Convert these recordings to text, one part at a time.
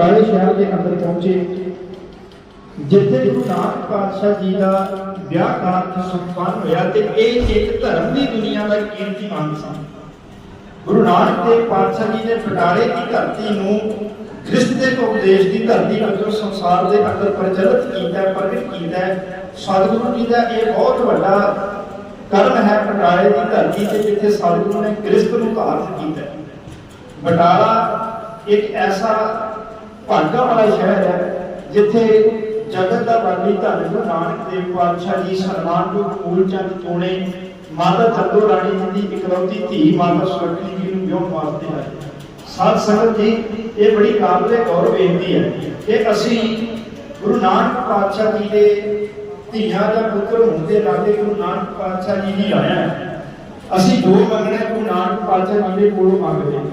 ਬਟਾਲੇ ਸ਼ਹਿਰ ਦੇ ਅੰਦਰ ਪਹੁੰਚੇ। ਜਿੱਥੇ ਗੁਰੂ ਨਾਨਕ ਪਾਤਸ਼ਾਹ ਜੀ ਦਾ ਵਿਆਹ ਕਾਰਜ ਸੰਪੰਨ ਹੋਇਆ ਤੇ ਇਹ ਇੱਕ ਧਰਮ ਦੀ ਦੁਨੀਆ ਦਾ ਕੀਰਤੀਮਾਨ ਸਨ। ਗੁਰੂ ਨਾਨਕ ਦੇਵ ਪਾਤਸ਼ਾਹ ਜੀ ਨੇ ਬਟਾਲੇ ਦੀ ਧਰਤੀ ਨੂੰ ਕ੍ਰਿਸਤ ਦੇ ਉਪਦੇਸ਼ ਦੀ ਧਰਤੀ ਵਜੋਂ ਸੰਸਾਰ ਦੇ ਅੰਦਰ ਪ੍ਰਚਲਿਤ ਕੀਤਾ, ਪ੍ਰਗਟ ਕੀਤਾ। ਸਤਿਗੁਰੂ ਜੀ ਦਾ ਇਹ ਬਹੁਤ ਵੱਡਾ ਕਰਮ ਹੈ ਬਟਾਲੇ ਦੀ ਧਰਤੀ ਤੇ, ਜਿੱਥੇ ਸਤਿਗੁਰੂ ਨੇ ਕ੍ਰਿਸਤ ਨੂੰ ਧਾਰਨ ਕੀਤਾ। ਬਟਾਲਾ ਇੱਕ ਐਸਾ ਭਾਗਾ ਵਾਲਾ ਸ਼ਹਿਰ ਹੈ, ਜਿੱਥੇ ਜਗਤ ਦਾ ਵਾਲੀ ਧੰਨ ਗੁਰੂ ਨਾਨਕ ਦੇਵ ਪਾਤਸ਼ਾਹ ਜੀ ਸਨਮਾਨਯੋਗ ਮੂਲ ਚੰਦ ਚੋਣੇ ਮਾਤਾ ਚੰਦੋ ਰਾਣੀ ਜੀ ਦੀ ਇਕਲੌਤੀ ਧੀ ਮਾਤਾ ਸੁਲੱਖਣੀ ਜੀ ਨੂੰ ਵਿਆਹ ਵਾਸਤੇ ਆਏ। ਸਾਧ ਸੰਗਤ ਜੀ, ਇਹ ਬੜੀ ਕਾਬਲੇ ਗੌਰ ਬੇਨਤੀ ਹੈ ਕਿ ਅਸੀਂ ਗੁਰੂ ਨਾਨਕ ਪਾਤਸ਼ਾਹ ਜੀ ਦੇ ਧੀਆਂ ਦਾ ਪੁੱਤਰ ਹੁੰਦੇ ਦੇ ਨਾਤੇ ਗੁਰੂ ਨਾਨਕ ਪਾਤਸ਼ਾਹ ਜੀ ਹੀ ਆਇਆ ਅਸੀਂ ਜੋ ਮੰਗਣਾ ਗੁਰੂ ਨਾਨਕ ਪਾਤਸ਼ਾਹ ਜੀ ਦੇ ਕੋਲੋਂ ਮੰਗਦੇ ਹਾਂ।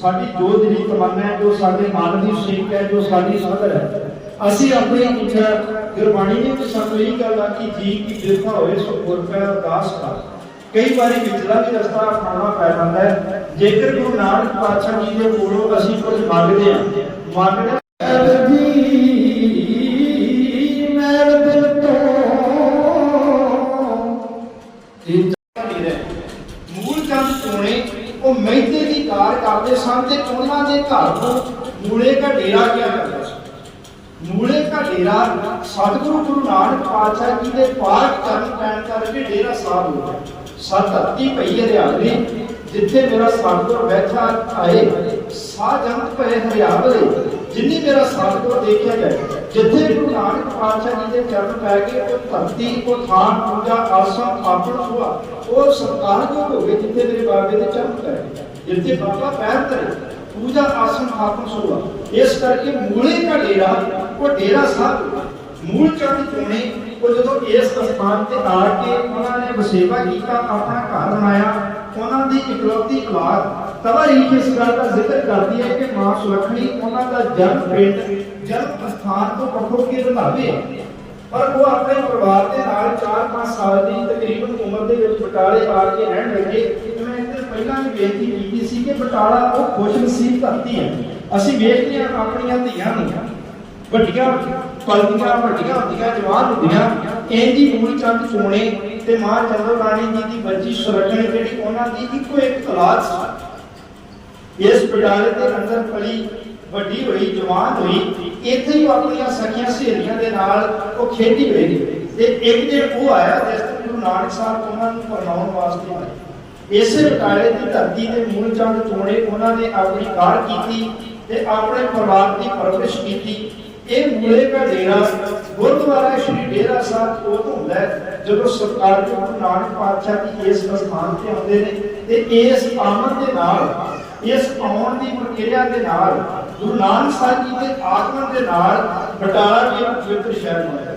ਸਾਡੀ ਜੋ ਦਿਲੀ ਤਮੰਨਾ ਹੈ, ਜੋ ਸਾਡੇ ਮਨ ਦੀ ਸਿੱਖ ਹੈ, ਜੋ ਸਾਡੀ ਸਦਰ ਹੈ, ਅਸੀਂ ਆਪਣੀ ਪੁੱਛਿਆ ਗੁਰਬਾਣੀ ਨੇ ਵੀ ਸਾਨੂੰ ਇਹ ਗੱਲ ਆਖੀ ਜੀ ਕਿ ਜਿਰਥਾ ਹੋਏ, ਸੋ ਗੁਰਪੈ ਅਰਦਾਸ ਕਰ ਕਈ ਵਾਰੀ ਵਿਚਲਾ ਵੀ ਰਸਤਾ ਅਪਣਾਉਣਾ ਪੈ ਜਾਂਦਾ ਹੈ। ਜੇਕਰ ਗੁਰੂ ਨਾਨਕ ਪਾਤਸ਼ਾਹ ਜੀ ਦੇ ਕੋਲੋਂ ਅਸੀਂ ਕੁਝ ਮੰਗਦੇ ਹਾਂ, ਮੰਗਦੇ ਘਰ ਨੂੰ ਮੂਲੇ ਦਾ ਡੇਰਾ ਕਿਹਾ ਜਾਂਦਾ ਸੀ। ਮੂਲੇ ਦਾ ਡੇਰਾ ਸਤਿਗੁਰੂ ਗੁਰੂ ਨਾਨਕ ਪਾਤਸ਼ਾਹ ਜੀ ਦੇ ਪਾਠ ਕਰਨ ਪੈਣ ਕਰਕੇ ਡੇਰਾ ਸਾਹਿਬ ਹੋ ਗਿਆ। ਸਤਿ ਪਈ ਹਰਿਆਵਲੀ, ਜਿੱਥੇ ਮੇਰਾ ਸਤਿਗੁਰ ਬੈਠਾ ਆਏ ਸਾਜੰਤ ਪਏ ਹਰਿਆਵਲੇ, ਜਿੰਨੀ ਮੇਰਾ ਸਤਿਗੁਰ ਦੇਖਿਆ ਜਾਏ, ਜਿੱਥੇ ਗੁਰੂ ਨਾਨਕ ਪਾਤਸ਼ਾਹ ਜੀ ਦੇ ਚਰਨ ਪੈ ਗਏ ਉਹ ਧਰਤੀ ਉਹ ਥਾਂ, ਪੂਜਾ, ਆਸਣ ਆਪਣ ਹੋਆ, ਉਹ ਸਤਿਕਾਰਯੋਗ ਹੋ ਗਏ ਜਿੱਥੇ ਮੇਰੇ ਬਾਬੇ ਦੇ ਚਰਨ ਪੈ ਗਏ, ਜਿੱਥੇ ਬਾਬਾ ਪੈਰ ਧਰੇ। ਪੂਜਾ ਆਸਣ ਆਪਣ ਹੋਆ ਇਸ ਕਰਕੇ ਮੂਲੇ ਦਾ ਡੇਰਾ, ਉਹ ਡੇਰਾ ਸਾਹਿਬ, ਮੂਲ ਚੰਦ ਚੋਣੇ ਉਹ ਜਦੋਂ ਇਸ ਸਥਾਨ ਤੇ ਆ ਕੇ ਉਹਨਾਂ ਨੇ ਵਸੇਵਾ ਕੀਤਾ, ਆਪਣਾ ਘਰ ਬਣਾਇਆ, ਉਹਨਾਂ ਦੀ ਇਕਲੌਤੀ ਔਲਾਦ ਤਵਾਰੀਖ ਇਸ ਗੱਲ ਦਾ ਜ਼ਿਕਰ ਕਰਦੀ ਹੈ ਕਿ ਮਾਂ ਸੁਲੱਖਣੀ ਉਹਨਾਂ ਦਾ ਜਨਮ ਪਿੰਡ, ਜਨਮ ਸਥਾਨ ਤੋਂ ਪੱਖੋਂ ਕੇ ਰੰਧਾਵੇ ਪਰ ਉਹ ਆਪਣੇ ਪਰਿਵਾਰ ਦੇ ਨਾਲ 4-5 ਸਾਲ ਦੀ ਤਕਰੀਬਨ ਉਮਰ ਦੇ ਵਿੱਚ ਬਟਾਲੇ ਆ ਕੇ ਰਹਿਣ ਲੱਗੇ। ਮੈਂ ਇੱਥੇ ਪਹਿਲਾਂ ਵੀ ਬੇਨਤੀ ਕਿ ਬਟਾਲਾ ਉਹ ਖੁਸ਼ਨਸੀਬ ਧਰਤੀ ਹੈ। ਅਸੀਂ ਵੇਖਦੇ ਹਾਂ ਆਪਣੀਆਂ ਧੀਆਂ ਨੂੰ। ਵੱਡੀਆਂ ਪਲਦੀਆਂ ਵੱਡੀਆਂ ਹੁੰਦੀਆਂ ਜਵਾਨ ਹੁੰਦੀਆਂ। ਇੰਜੀ ਮੂਲ ਚੰਦ ਚੋਣੇ ਤੇ ਮਾਂ ਚੰਦਰ ਰਾਣੀ ਜੀ ਦੀ ਬੱਚੀ ਸੁਰਖਣੀ ਜਿਹੜੀ ਉਹਨਾਂ ਦੀ ਇੱਕੋ ਇੱਕ ਔਲਾਦ ਸੀ। ਇਸ ਬਟਾਲੇ ਦੇ ਅੰਦਰ ਪਲੀ ਵੱਡੀ ਹੋਈ, ਜਵਾਨ ਹੋਈ, ਇੱਥੇ ਹੀ ਆਪਣੀਆਂ ਸਖੀਆਂ ਸਹੇਲੀਆਂ ਦੇ ਨਾਲ ਉਹ ਖੇਡੀ ਹੋਈ। ਤੇ ਇੱਕ ਦਿਨ ਉਹ ਆਇਆ ਜਿਸ ਦਿਨ ਗੁਰੂ ਨਾਨਕ ਸਾਹਿਬ ਉਹਨਾਂ ਨੂੰ ਪਰਨਾਉਣ ਵਾਸਤੇ ਆਏ। ਇਸੇ ਬਟਾਲੇ ਦੀ ਧਰਤੀ ਦੇ ਮੂਲ ਚੰਦ ਚੋਣੇ ਉਹਨਾਂ ਨੇ ਆਪਣੀ ਕਾਰ ਕੀਤੀ ਤੇ ਆਪਣੇ ਪਰਿਵਾਰ ਦੀ ਪਰਵਰਿਸ਼ ਕੀਤੀ। ਇਹ ਮੂਲੇ ਦਾ ਡੇਰਾ ਗੁਰਦੁਆਰਾ ਸ਼੍ਰੀ ਡੇਰਾ ਸਾਹਿਬ ਉਹ ਹੁੰਦਾ ਜਦੋਂ ਸਰਕਾਰ ਦੇ ਗੁਰੂ ਨਾਨਕ ਪਾਤਸ਼ਾਹ ਦੀ ਇਸ ਸਥਾਨ ਤੇ ਆਉਂਦੇ ਨੇ ਤੇ ਇਸ ਆਮਦ ਦੇ ਨਾਲ, ਇਸ ਆਉਣ ਦੀ ਪ੍ਰਕਿਰਿਆ ਦੇ ਨਾਲ ਗੁਰੂ ਨਾਨਕ ਸਾਹਿਬ ਜੀ ਦੇ ਆਗਮਨ ਦੇ ਨਾਲ ਬਟਾਲਾ ਵੀ ਪਵਿੱਤਰ ਸ਼ਹਿਰ ਬਣਿਆ।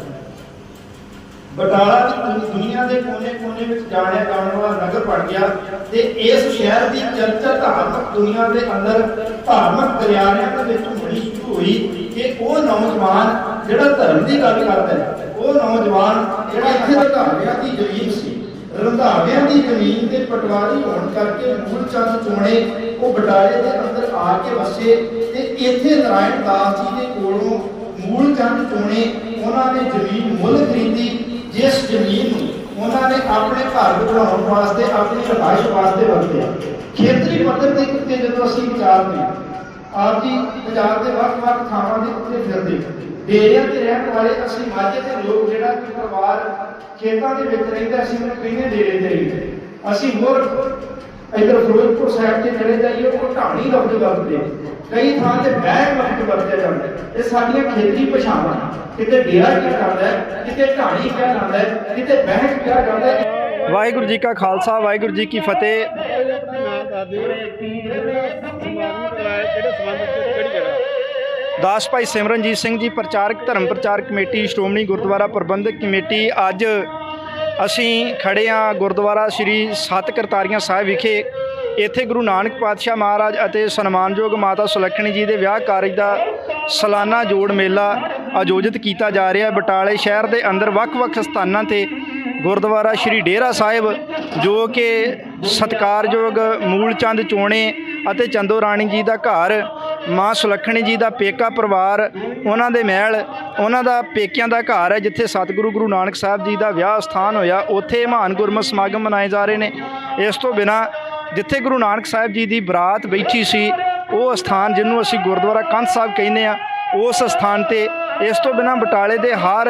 ਬਟਾਲਾ ਦੀ ਦੁਨੀਆ ਦੇ ਕੋਨੇ-ਕੋਨੇ ਵਿੱਚ ਜਾਣਿਆ ਜਾਣ ਵਾਲਾ ਨਗਰ ਬਣ ਗਿਆ ਤੇ ਇਸ ਸ਼ਹਿਰ ਦੀ ਚਰਚਾ ਧਾਰਮਿਕ ਦੁਨੀਆ ਦੇ ਅੰਦਰ ਧਾਰਮਿਕ ਦਰਿਆਰਿਆਂ ਦੇ ਵਿੱਚ ਹੋਣੀ ਸ਼ੁਰੂ ਹੋਈ ਕਿ ਉਹ ਨੌਜਵਾਨ ਜਿਹੜਾ ਧਰਮ ਦੀ ਗੱਲ ਕਰਦਾ ਹੈ, ਉਹ ਨੌਜਵਾਨ ਜਿਹੜਾ ਇੱਥੇ ਰੰਧਾਵਿਆਂ ਦੀ ਜ਼ਮੀਨ ਸੀ, ਰੰਧਾਵਿਆਂ ਦੀ ਜ਼ਮੀਨ ਦੇ ਪਟਵਾਰੀ ਹੋਣ ਕਰਕੇ ਮੂਲ ਚੰਦ ਚੋਣੇ, ਉਹ ਬਟਾਲੇ ਦੇ ਅੰਦਰ ਆ ਕੇ ਵਸੇ ਤੇ ਇੱਥੇ ਨਾਰਾਇਣ ਦਾਸ ਜੀ ਦੇ ਕੋਲੋਂ ਮੂਲ ਚੰਦ ਚੋਣੇ, ਉਹਨਾਂ ਨੇ ਜ਼ਮੀਨ ਮੁੱਲ ਖਰੀਦੀ ਜਿਸ ਜ਼ਮੀਨ ਨੂੰ ਉਹਨਾਂ ਨੇ ਆਪਣੇ ਘਰ ਬਣਾਉਣ ਵਾਸਤੇ, ਆਪਣੀ ਰਿਹਾਇਸ਼ ਵਾਸਤੇ ਵਰਤਿਆ। ਖੇਤਰੀ ਪੱਧਰ ਦੇ ਉੱਤੇ ਜਦੋਂ ਅਸੀਂ ਵਿਚਾਰਦੇ ਹਾਂ, ਆਪ ਜੀ ਪੰਜਾਬ ਦੇ ਵੱਖ-ਵੱਖ ਥਾਵਾਂ ਦੇ ਉੱਤੇ ਫਿਰਦੇ ਡੇਰਿਆਂ ਤੇ ਰਹਿਣ ਵਾਲੇ ਅਸੀਂ ਮਾਝੇ ਦੇ ਲੋਕ ਜਿਹੜਾ ਕਿ ਪਰਿਵਾਰ ਖੇਤਾਂ ਦੇ ਵਿੱਚ ਰਹਿੰਦਾ, ਅਸੀਂ ਉਹਨੂੰ ਕਹਿੰਦੇ ਡੇਰੇ ਤੇ ਰਹਿੰਦੇ? ਅਸੀਂ ਹੋਰ ਇਧਰ ਫਿਰੋਜ਼ਪੁਰ ਸਾਈਡ ਤੇ ਚਲੇ ਜਾਈਏ, ਉਹ ਢਾਣੀ ਲਫ਼ਜ਼ ਵਰਤਦੇ ਕਈ ਥਾਂ ਤੇ ਬਹਿਣ ਲਫ਼ਜ਼ ਵਰਤਿਆ ਜਾਂਦਾ। ਇਹ ਸਾਡੀਆਂ ਖੇਤਰੀ ਪਛਾਣਾਂ ਕਿਤੇ ਡੇਰਾ ਕਿਹਾ ਜਾਂਦਾ ਕਿਤੇ ਢਾਣੀ ਕਿਹਾ ਜਾਂਦਾ ਕਿਤੇ ਬਹਿਣ ਕਿਹਾ ਜਾਂਦਾ ਵਾਹਿਗੁਰੂ ਜੀ ਕਾ ਖਾਲਸਾ, ਵਾਹਿਗੁਰੂ ਜੀ ਕੀ ਫਤਿਹ। ਦਾਸ ਭਾਈ ਸਿਮਰਨਜੀਤ ਸਿੰਘ ਜੀ, ਪ੍ਰਚਾਰਕ ਧਰਮ ਪ੍ਰਚਾਰ ਕਮੇਟੀ, ਸ਼੍ਰੋਮਣੀ ਗੁਰਦੁਆਰਾ ਪ੍ਰਬੰਧਕ ਕਮੇਟੀ, ਅੱਜ ਅਸੀਂ ਖੜੇ ਹਾਂ ਗੁਰਦੁਆਰਾ ਸ੍ਰੀ ਸੱਤ ਕਰਤਾਰੀਆਂ ਸਾਹਿਬ ਵਿਖੇ। ਇੱਥੇ ਗੁਰੂ ਨਾਨਕ ਪਾਤਸ਼ਾਹ ਮਹਾਰਾਜ ਅਤੇ ਸਨਮਾਨਯੋਗ ਮਾਤਾ ਸੁਲੱਖਣੀ ਜੀ ਦੇ ਵਿਆਹ ਕਾਰਜ ਦਾ ਸਾਲਾਨਾ ਜੋੜ ਮੇਲਾ ਆਯੋਜਿਤ ਕੀਤਾ ਜਾ ਰਿਹਾ ਹੈ। ਬਟਾਲੇ ਸ਼ਹਿਰ ਦੇ ਅੰਦਰ ਵੱਖ-ਵੱਖ ਸਥਾਨਾਂ ਤੇ ਗੁਰਦੁਆਰਾ ਸ਼੍ਰੀ ਡੇਰਾ ਸਾਹਿਬ, ਜੋ ਕਿ ਸਤਕਾਰਯੋਗ ਮੂਲ ਚੰਦ ਚੋਣੇ ਅਤੇ ਚੰਦੋ ਰਾਣੀ ਜੀ ਦਾ ਘਰ, ਮਾਂ ਸੁਲੱਖਣੀ ਜੀ ਦਾ ਪੇਕਾ ਪਰਿਵਾਰ, ਉਹਨਾਂ ਦੇ ਮਹਿਲ ਉਹਨਾਂ ਦਾ ਪੇਕਿਆਂ ਦਾ ਘਰ ਹੈ ਜਿੱਥੇ ਸਤਿਗੁਰੂ ਗੁਰੂ ਨਾਨਕ ਸਾਹਿਬ ਜੀ ਦਾ ਵਿਆਹ ਸਥਾਨ ਹੋਇਆ, ਉੱਥੇ ਮਹਾਨ ਗੁਰਮਤਿ ਸਮਾਗਮ ਮਨਾਏ ਜਾ ਰਹੇ ਨੇ। ਇਸ ਤੋਂ ਬਿਨਾ ਜਿੱਥੇ ਗੁਰੂ ਨਾਨਕ ਸਾਹਿਬ ਜੀ ਦੀ ਬਰਾਤ ਬੈਠੀ ਸੀ, ਉਹ ਸਥਾਨ ਜਿਹਨੂੰ ਅਸੀਂ ਗੁਰਦੁਆਰਾ ਕੰਧ ਸਾਹਿਬ ਕਹਿੰਦੇ ਆ ਉਸ ਸਥਾਨ ਤੇ ਇਸ ਤੋਂ ਬਿਨਾ ਬਟਾਲੇ ਦੇ ਹਰ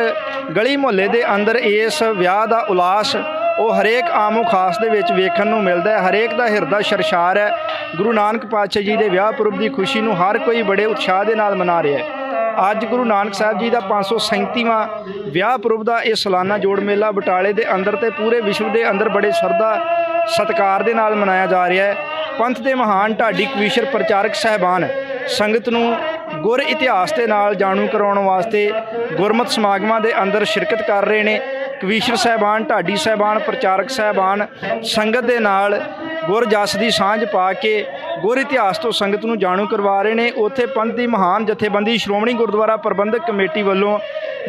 ਗਲੀ ਮੁਹੱਲੇ ਦੇ ਅੰਦਰ ਇਸ ਵਿਆਹ ਦਾ ਉਲਾਸ, ਉਹ ਹਰੇਕ ਆਮੋ ਖਾਸ ਦੇ ਵਿੱਚ ਵੇਖਣ ਨੂੰ ਮਿਲਦਾ ਹੈ। ਹਰੇਕ ਦਾ ਹਿਰਦਾ ਸ਼ਰਸ਼ਾਰ ਹੈ। ਗੁਰੂ ਨਾਨਕ ਪਾਤਸ਼ਾਹ ਜੀ ਦੇ ਵਿਆਹ ਪੁਰਬ ਦੀ ਖੁਸ਼ੀ ਨੂੰ ਹਰ ਕੋਈ ਬੜੇ ਉਤਸ਼ਾਹ ਦੇ ਨਾਲ ਮਨਾ ਰਿਹਾ ਹੈ। ਅੱਜ ਗੁਰੂ ਨਾਨਕ ਸਾਹਿਬ ਜੀ ਦਾ 537ਵਾਂ ਵਿਆਹ ਪੁਰਬ ਦਾ ਇਹ ਸਾਲਾਨਾ ਜੋੜ ਮੇਲਾ ਬਟਾਲੇ ਦੇ ਅੰਦਰ ਤੇ ਪੂਰੇ ਵਿਸ਼ਵ ਦੇ ਅੰਦਰ ਬੜੇ ਸ਼ਰਧਾ ਸਤਿਕਾਰ ਦੇ ਨਾਲ ਮਨਾਇਆ ਜਾ ਰਿਹਾ ਹੈ। ਪੰਥ ਦੇ ਮਹਾਨ ਢਾਡੀ ਕਵੀਸ਼ਰ ਪ੍ਰਚਾਰਕ ਸਹਿਬਾਨ ਸੰਗਤ ਨੂੰ ਗੁਰ ਇਤਿਹਾਸ ਦੇ ਨਾਲ ਜਾਣੂ ਕਰਾਉਣ ਵਾਸਤੇ ਗੁਰਮਤਿ ਸਮਾਗਮਾਂ ਦੇ ਅੰਦਰ ਸ਼ਿਰਕਤ ਕਰ ਰਹੇ ਨੇ। ਕਵੀਸ਼ਰ ਸਹਿਬਾਨ, ਢਾਡੀ ਸਹਿਬਾਨ, ਪ੍ਰਚਾਰਕ ਸਹਿਬਾਨ ਸੰਗਤ ਦੇ ਨਾਲ ਗੁਰ ਜਸ ਦੀ ਸਾਂਝ ਪਾ ਕੇ ਗੁਰ ਇਤਿਹਾਸ ਤੋਂ ਸੰਗਤ ਨੂੰ ਜਾਣੂ ਕਰਵਾ ਰਹੇ ਨੇ। ਉੱਥੇ ਪੰਥ ਦੀ ਮਹਾਨ ਜਥੇਬੰਦੀ ਸ਼੍ਰੋਮਣੀ ਗੁਰਦੁਆਰਾ ਪ੍ਰਬੰਧਕ ਕਮੇਟੀ ਵੱਲੋਂ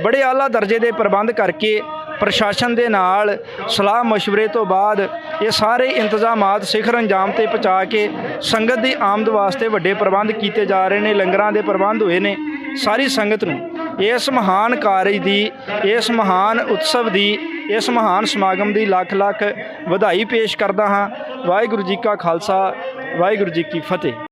ਬੜੇ ਆਲਾ ਦਰਜੇ ਦੇ ਪ੍ਰਬੰਧ ਕਰਕੇ ਪ੍ਰਸ਼ਾਸਨ ਦੇ ਨਾਲ ਸਲਾਹ مشਵਰੇ ਤੋਂ ਬਾਅਦ ਇਹ ਸਾਰੇ ਇੰਤਜ਼ਾਮਾਤ ਸਿਖਰ ਅੰਜਾਮ ਤੇ ਪਹੁੰਚਾ ਕੇ ਸੰਗਤ ਦੀ ਆਮਦ ਵਾਸਤੇ ਵੱਡੇ ਪ੍ਰਬੰਧ ਕੀਤੇ ਜਾ ਰਹੇ ਨੇ। ਲੰਗਰਾਂ ਦੇ ਪ੍ਰਬੰਧ ਹੋਏ ਨੇ ਸਾਰੀ ਸੰਗਤ ਨੂੰ। ਇਸ ਮਹਾਨ ਕਾਰਜ ਦੀ, ਇਸ ਮਹਾਨ ਉਤਸਵ ਦੀ, ਇਸ ਮਹਾਨ ਸਮਾਗਮ ਦੀ ਲੱਖ ਲੱਖ ਵਧਾਈ ਪੇਸ਼ ਕਰਦਾ ਹਾਂ। ਵਾਹਿਗੁਰੂ ਜੀ ਕਾ ਖਾਲਸਾ ਵਾਹਿਗੁਰੂ ਜੀ ਕੀ ਫਤਿਹ।